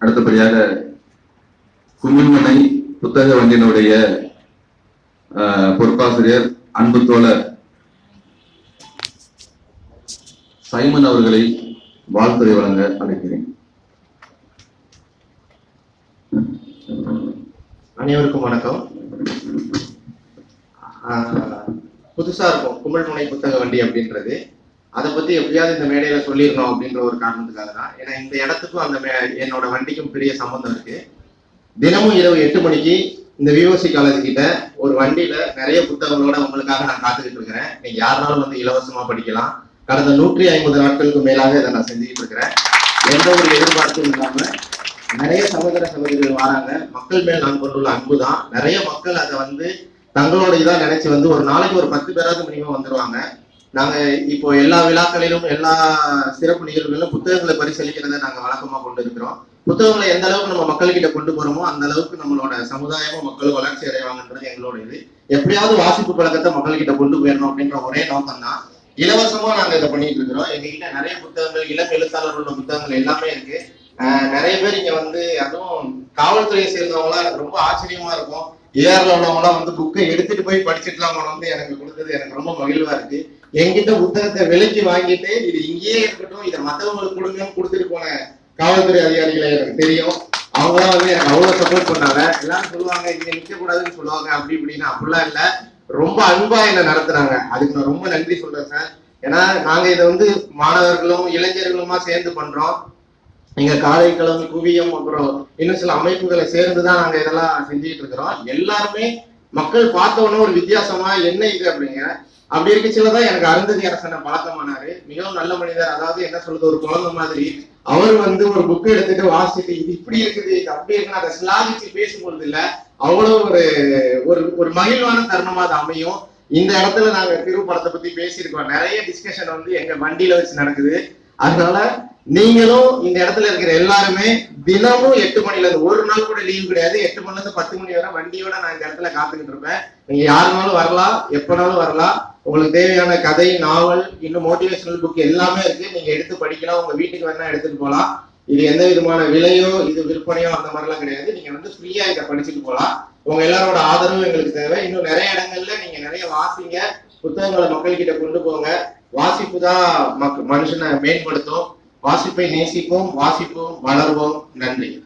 அடுத்தபடியாக குமிழ்மனை புத்தக வண்டியினுடைய ஆஹ், பொறுப்பாசிரியர் அன்பு தோழர் சைமன் அவர்களை வாழ்த்துறை வழங்க அழைக்கிறேன். அனைவருக்கும் வணக்கம். ஆஹ் புதுசா இருக்கும் கும்பல்முனை புத்தக வண்டி அப்படின்றது. அதை பத்தி எப்படியாவது இந்த மேடையில சொல்லிடணும் அப்படின்ற ஒரு காரணத்துக்காக தான் ஏன்னா இந்த இடத்துக்கும் அந்த மே- என்னோட வண்டிக்கும் பெரிய சம்பந்தம் இருக்கு. தினமும் இரவு எட்டு மணிக்கு இந்த விஓசி காலேஜ் கிட்ட ஒரு வண்டியில நிறைய புத்தகங்களோட உங்களுக்காக நான் காத்துக்கிட்டு இருக்கிறேன். நீங்க யாருனாலும் வந்து இலவசமா படிக்கலாம். கடந்த நூற்றி ஐம்பது நாட்களுக்கு மேலாக இதை நான் செஞ்சுக்கிட்டு இருக்கிறேன். எந்த ஒரு எதிர்பார்ப்பும் இல்லாம நிறைய சகோதர சகோதரிகள் வராங்க. மக்கள் மேல் நான் கொண்டுள்ள அன்பு தான் நிறைய மக்கள் அதை வந்து தங்களோட இதா நினைச்சு வந்து ஒரு நாளைக்கு ஒரு பத்து பேராவது மினிமம் வந்துருவாங்க. நாங்க இப்போ எல்லா விழாக்களிலும் எல்லா சிறப்பு நிகழ்வுகளிலும் புத்தகங்களை பரிசீலிக்கிறத நாங்க வழக்கமா கொண்டு இருக்கிறோம். புத்தகங்களை எந்த அளவுக்கு நம்ம மக்கள்கிட்ட கொண்டு போறோமோ அந்த அளவுக்கு நம்மளோட சமுதாயமும் மக்களும் வளர்ச்சி அடைவாங்கன்றது எங்களோட இது. எப்படியாவது வாசிப்பு பழக்கத்தை மக்கள்கிட்ட கொண்டு போயிடணும் அப்படின்ற ஒரே நோக்கம் தான். இலவசமா நாங்க இதை பண்ணிட்டு இருக்கிறோம். எங்ககிட்ட நிறைய புத்தகங்கள் இளம் எழுத்தாளர்களோட புத்தகங்கள் எல்லாமே இருக்கு. நிறைய பேர் இங்க வந்து அதுவும் காவல்துறையை சேர்ந்தவங்களாம் ரொம்ப ஆச்சரியமா இருக்கும். ஏஆர்ல உள்ளவங்களாம் வந்து புக்கை எடுத்துட்டு போய் படிச்சுட்டுலாம் கொண்டு வந்து எனக்கு கொடுத்தது எனக்கு ரொம்ப மகிழ்வா இருக்கு. என்கிட்ட புத்தகத்தை விலைக்கு வாங்கிட்டு இது இங்கேயே இருக்கட்டும் இதை மற்றவங்களுக்கு கொடுங்கன்னு கொடுத்துட்டு போன காவல்துறை அதிகாரிகளை எனக்கு தெரியும். அவங்களாம் வந்து எனக்கு அவ்வளவு சப்போர்ட் பண்ணாங்க. எல்லாரும் சொல்லுவாங்க இங்க நிற்க கூடாதுன்னு சொல்லுவாங்க. அப்படி இப்படின்னு. அப்படிலாம் இல்ல. ரொம்ப அன்பா என்ன நடத்துறாங்க. அதுக்கு நான் ரொம்ப நன்றி சொல்றேன் சார். ஏன்னா நாங்க இதை வந்து மாணவர்களும் இளைஞர்களுமா சேர்ந்து பண்றோம். எங்க காரைக்களம் குவியம் அப்புறம் இன்னும் சில அமைப்புகளை சேர்ந்து தான் நாங்க இதெல்லாம் செஞ்சுட்டு இருக்கிறோம். எல்லாருமே மக்கள் பார்த்த உடனே ஒரு வித்தியாசமா என்ன இது? அப்படிங்கிற அப்படி இருக்கச்சுல தான் எனக்கு அருந்ததி அரசனை பழக்கமானாரு மிகவும் நல்ல மனிதர். அதாவது என்ன சொல்றது ஒரு குழந்தை மாதிரி. அவர் வந்து ஒரு புக் எடுத்துட்டு வாசிட்டு இது இப்படி இருக்குது இது அப்படி இருக்குன்னு அதை சிலாதிச்சு பேசும்பொழுது இல்ல அவ்வளவு ஒரு ஒரு ஒரு மகிழ்வான தருணமா அது அமையும். இந்த இடத்துல நாங்க திருப்படத்தை பத்தி பேசியிருக்கோம். நிறைய டிஸ்கஷன் வந்து எங்க வண்டியில வச்சு நடக்குது. அதனால நீங்களும் இந்த இடத்துல இருக்கிற எல்லாருமே தினமும் எட்டு மணில இருந்து ஒரு நாள் கூட லீவ் கிடையாது. எட்டு மணில இருந்து பத்து மணி வரை வண்டியோட நான் இந்த இடத்துல காத்துக்கிட்டு இருப்பேன். நீங்க யாருனாலும் வரலாம் எப்பனாலும் வரலாம். உங்களுக்கு தேவையான கதை நாவல் இன்னும் மோட்டிவேஷனல் புக் எல்லாமே இருக்கு. நீங்க எடுத்து படிக்கலாம். உங்க வீட்டுக்கு வேணா எடுத்துட்டு போகலாம் இது எந்த விதமான விலையோ இது விற்பனையோ அந்த மாதிரிலாம் கிடையாது. நீங்க வந்து ஃப்ரீயா இதை படிச்சுட்டு போகலாம் உங்க எல்லாரோட ஆதரவும் எங்களுக்கு தேவை. இன்னும் நிறைய இடங்கள்ல நீங்க நிறைய வாசிங்க. புத்தகங்களை மக்கள்கிட்ட கொண்டு போங்க. வாசிப்பு தான் மக்- மனுஷனை மேம்படுத்தும். வாசிப்பை நேசிப்போம். வாசிப்போம். வளர்வோம். நன்றி.